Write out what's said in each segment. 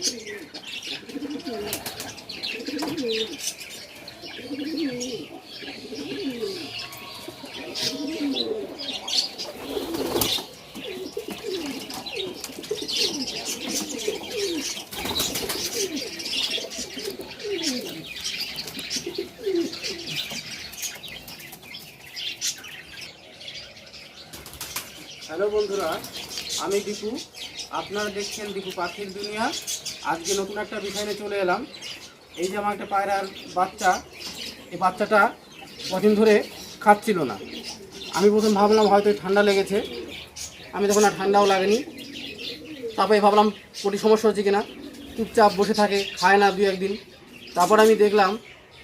Hello বন্ধুরা। আমি দীপু। আপনারা দেখছেন দীপু পাখির দুনিয়া। আজকে নতুন একটা বিষয় নিয়ে চলে এলাম। এই যে আমার একটা পায়রার বাচ্চা, এই বাচ্চাটা কদিন ধরে খাচ্ছিল না। আমি প্রথম ভাবলাম হয়তো ঠান্ডা লেগেছে। আমি তখন আর ঠান্ডাও লাগেনি। তারপরে ভাবলাম কোটি সমস্যা হচ্ছে কিনা। চুপচাপ বসে থাকে, খায় না দু একদিন। তারপর আমি দেখলাম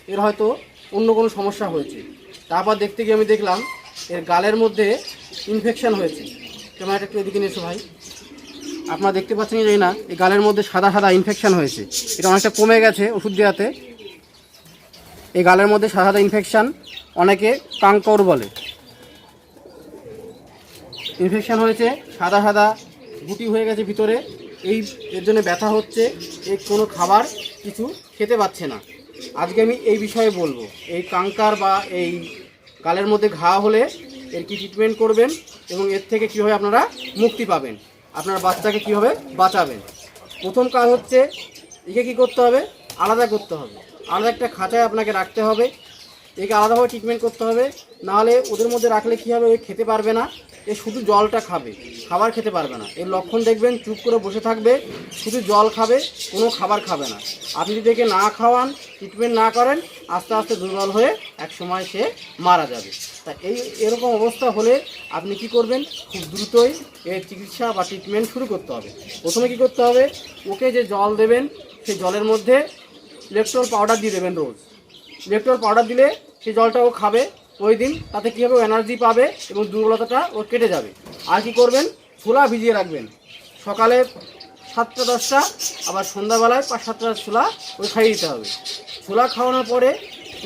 এর হয়তো অন্য কোনো সমস্যা হয়েছে। তারপর দেখতে গিয়ে আমি দেখলাম এর গালের মধ্যে ইনফেকশান হয়েছে। ক্যামেরাটা একটু এদিকে নিয়ে এসো ভাই। আপনারা দেখতে পাচ্ছেন যে না, এই গালের মধ্যে সাদা সাদা ইনফেকশন হয়েছে। এটা অনেকটা কমে গেছে ওষুধ দেওয়াতে। এই গালের মধ্যে সাদা সাদা ইনফেকশান অনেকে কাঙ্কর বলে। ইনফেকশান হয়েছে, সাদা সাদা গুটি হয়ে গেছে ভিতরে। এই, এর জন্য ব্যথা হচ্ছে এই কোনো খাবার কিছু খেতে পাচ্ছে না। আজকে আমি এই বিষয়ে বলব। এই কাঙ্কার বা এই গালের মধ্যে ঘা হলে এর কি ট্রিটমেন্ট করবেন এবং এর থেকে কীভাবে আপনারা মুক্তি পাবেন? আপনার বাচ্চাকে কীভাবে বাঁচাবেন? প্রথম কাজ হচ্ছে, একে কী করতে হবে? আলাদা করতে হবে। আলাদা একটা খাঁচায় আপনাকে রাখতে হবে। একে আলাদাভাবে ট্রিটমেন্ট করতে হবে। নাহলে ওদের মধ্যে রাখলে কী হবে? ওই খেতে পারবে না। এ শুধু জলটা খাবে। খাবার খেতে পারবে না। এর লক্ষণ দেখবেন, চুপ করে বসে থাকবে। শুধু জল খাবে, কোনো খাবার খাবে না। আপনি যদি একে না খাওয়ান ট্রিটমেন্ট না করেন, আস্তে আস্তে দুর্বল হয়ে এক সময় সে মারা যাবে। তা এই, এরকম অবস্থা হলে আপনি কি করবেন? খুব দ্রুতই এর চিকিৎসা বা ট্রিটমেন্ট শুরু করতে হবে। প্রথমে কি করতে হবে? ওকে যে জল দেবেন, সেই জলের মধ্যে ইলেকট্রল পাউডার দিয়ে দেবেন রোজ। ইলেকট্রল পাউডার দিলে সেই জলটা ও খাবে ওই দিন, তাতে কী হবে? এনার্জি পাবে এবং দুর্বলতাটা ওর কেটে যাবে। আর কি করবেন? ছোলা ভিজিয়ে রাখবেন। সকালে সাতটা, দশটা, আবার সন্ধ্যাবেলায় পাঁচ সাতটা ছোলা ওই খাইয়ে দিতে হবে। ছোলা খাওয়ানোর পরে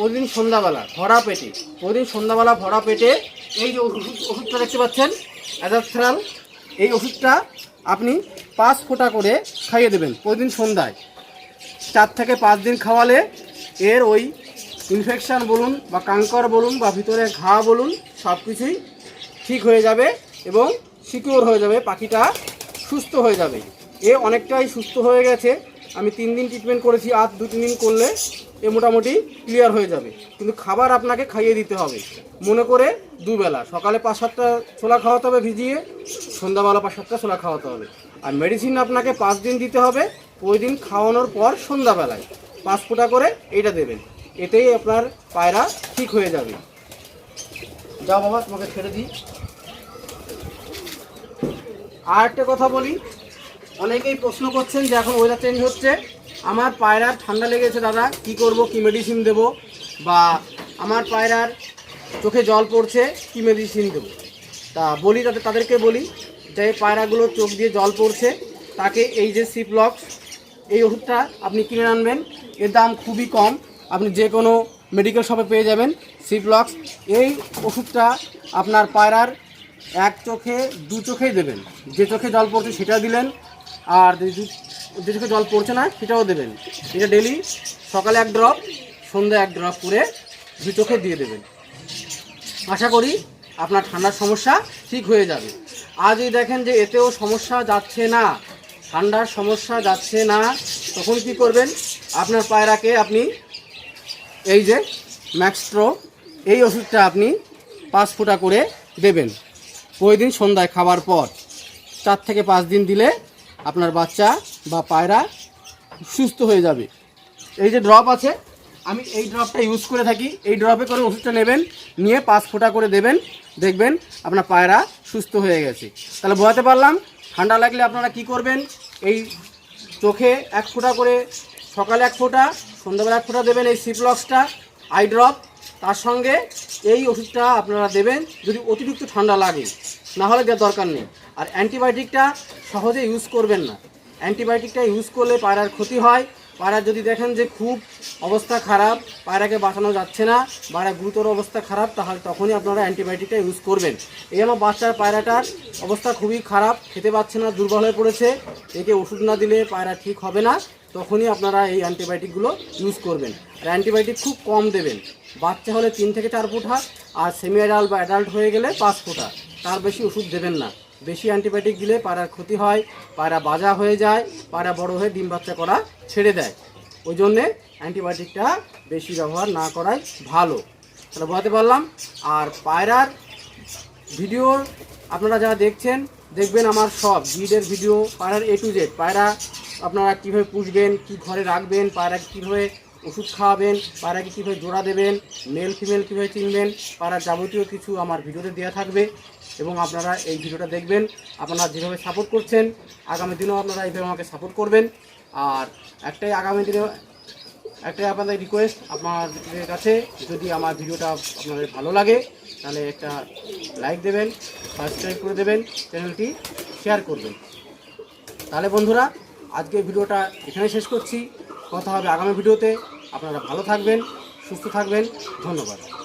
প্রতিদিন সন্ধ্যাবেলা ভরা পেটে, প্রতিদিন সন্ধ্যাবেলা ভরা পেটে এই যে ওষুধ, ওষুধটা দেখতে পাচ্ছেন অ্যাজাথ্রাল এই ওষুধটা আপনি পাঁচ ফোঁটা করে খাইয়ে দেবেন প্রতিদিন সন্ধ্যায়। চার থেকে পাঁচ দিন খাওয়ালে এর ওই ইনফেকশান বলুন বা কাঙ্কর বলুন বা ভিতরে ঘা বলুন, সব কিছুই ঠিক হয়ে যাবে এবং সিকিওর হয়ে যাবে, পাখিটা সুস্থ হয়ে যাবে। এ অনেকটাই সুস্থ হয়ে গেছে। আমি তিন দিন ট্রিটমেন্ট করেছি আর দু তিন দিন করলে এ মোটামুটি ক্লিয়ার হয়ে যাবে। কিন্তু খাবার আপনাকে খাইয়ে দিতে হবে। মনে করে দুবেলা, সকালে পাঁচ সাতটা ছোলা খাওয়াতে হবে ভিজিয়ে, সন্ধ্যাবেলা পাঁচ সাতটা ছোলা খাওয়াতে হবে। আর মেডিসিন আপনাকে পাঁচ দিন দিতে হবে, ওই দিন খাওয়ানোর পর সন্ধ্যাবেলায়। পাঁচ ফোঁটা করে এইটা দেবেন। এতেই আপনার পায়রা ঠিক হয়ে যাবে। যাও বাবা, তোমাকে ছেড়ে দিই। আর একটা কথা বলি। অনেকেই প্রশ্ন করছেন যে এখন ওয়েদার চেঞ্জ হচ্ছে। আমার পায়রার ঠান্ডা লেগেছে, দাদা। কি করব? কি মেডিসিন দেব? বা আমার পায়রার চোখে জল পড়ছে, কি মেডিসিন দেবো? তা বলি তাদের তাদেরকে বলি যে পায়রাগুলো চোখ দিয়ে জল পড়ছে, তাকে এই যে সিপলক্স এই ওষুধটা আপনি কিনে আনবেন। এর দাম খুবই কম, আপনি যে কোনো মেডিকেল শপে পেয়ে যাবেন সিপলক্স এই ওষুধটা আপনার পায়রার এক চোখে, দু চোখেই দেবেন। যে চোখে জল পড়ছে সেটা দিলেন আর যে দু- যে জল পড়ছে না, সেটাও দেবেন। এটা ডেলি সকালে এক ড্রপ সন্ধ্যা এক ড্রপ করে দু চোখে দিয়ে দেবেন। আশা করি আপনার ঠান্ডার সমস্যা ঠিক হয়ে যাবে। আর যদি দেখেন যে এতেও সমস্যা যাচ্ছে না, ঠান্ডার সমস্যা যাচ্ছে না, তখন কি করবেন? আপনার পায়রাকে আপনি এই যে ম্যাক্সট্রো এই ওষুধটা আপনি পাঁচ ফুটা করে দেবেন। প্রতিদিন সন্ধ্যায় খাবার পর, চার থেকে পাঁচ দিন দিলে আপনার বাচ্চা বা পায়রা সুস্থ হয়ে যাবে। এই যে ড্রপ আছে, আমি এই ড্রপটা ইউজ করে থাকি। এই ড্রপে করে ওষুধটা নেবেন, নিয়ে পাঁচ ফোঁটা করে দেবেন। দেখবেন আপনার পায়রা সুস্থ হয়ে গেছে। তাহলে বোঝাতে পারলাম, ঠান্ডা লাগলে আপনারা কি করবেন? এই চোখে এক ফোঁটা করে, সকালে এক ফোঁটা, সন্ধ্যাবেলা এক ফোঁটা দেবেন এই সিপ্লক্সটা আই ড্রপ তার সঙ্গে এই ওষুধটা আপনারা দেবেন যদি অতিরিক্ত ঠান্ডা লাগে। না হলে দেওয়ার দরকার নেই। আর অ্যান্টিবায়োটিকটা সহজে ইউজ করবেন না। অ্যান্টিবায়োটিকটা ইউজ করলে পায়রার ক্ষতি হয়। পায়রা যদি দেখেন যে খুব অবস্থা খারাপ, পায়রাকে বাঁচানো যাচ্ছে না, পায়রা গুরুতর অবস্থা খারাপ, তাহলে তখনই আপনারা অ্যান্টিবায়োটিকটা ইউজ করবেন। এই আমার বাচ্চার পায়রাটার অবস্থা খুবই খারাপ, খেতে পাচ্ছে না, দুর্বল হয়ে পড়েছে। একে ওষুধ না দিলে পায়রা ঠিক হবে না, তখনই আপনারা এই অ্যান্টিবায়োটিকগুলো ইউজ করবেন। আর অ্যান্টিবায়োটিক খুব কম দেবেন। বাচ্চা হলে তিন থেকে চার ফুটা, আর সেমি অ্যাডাল্ট বা অ্যাডাল্ট হয়ে গেলে পাঁচ ফুটা। তার বেশি ওষুধ দেবেন না। বেশি অ্যান্টিবায়োটিক দিলে পায়রার ক্ষতি হয় পায়রা বাজা হয়ে যায় পায়রা বড় হয়ে ডিম বাচ্চা করা ছেড়ে দেয়। ওই জন্যে অ্যান্টিবায়োটিকটা বেশি ব্যবহার না করাই ভালো। তাহলে বোঝাতে পারলাম। আর পায়রার ভিডিও আপনারা যারা দেখছেন, দেখবেন আমার সব ব্রিডের ভিডিও, পায়রার এ টু জেড পায়রা আপনারা কীভাবে পুষবেন, কী ঘরে রাখবেন পায়রাকে কীভাবে ওষুধ খাওয়াবেন, পায়রাকে কীভাবে জোড়া দেবেন মেল ফিমেল কীভাবে চিনবেন পায়রার যাবতীয় কিছু আমার ভিডিওতে দেওয়া থাকবে। এবং আপনারা এই ভিডিওটা দেখবেন, আপনারা যেভাবে সাপোর্ট করছেন, আগামী দিনেও আপনারা এইভাবে আমাকে সাপোর্ট করবেন। আর একটাই আগামী দিনে একটাই আপনাদের রিকোয়েস্ট আপনাদের কাছে যদি আমার ভিডিওটা আপনাদের ভালো লাগে, তাহলে একটা লাইক দেবেন সাবস্ক্রাইব করে দেবেন চ্যানেলটি শেয়ার করবেন। তাহলে বন্ধুরা, আজকে ভিডিওটা এখানে শেষ করছি। কথা হবে আগামী ভিডিওতে। আপনারা ভালো থাকবেন, সুস্থ থাকবেন। ধন্যবাদ।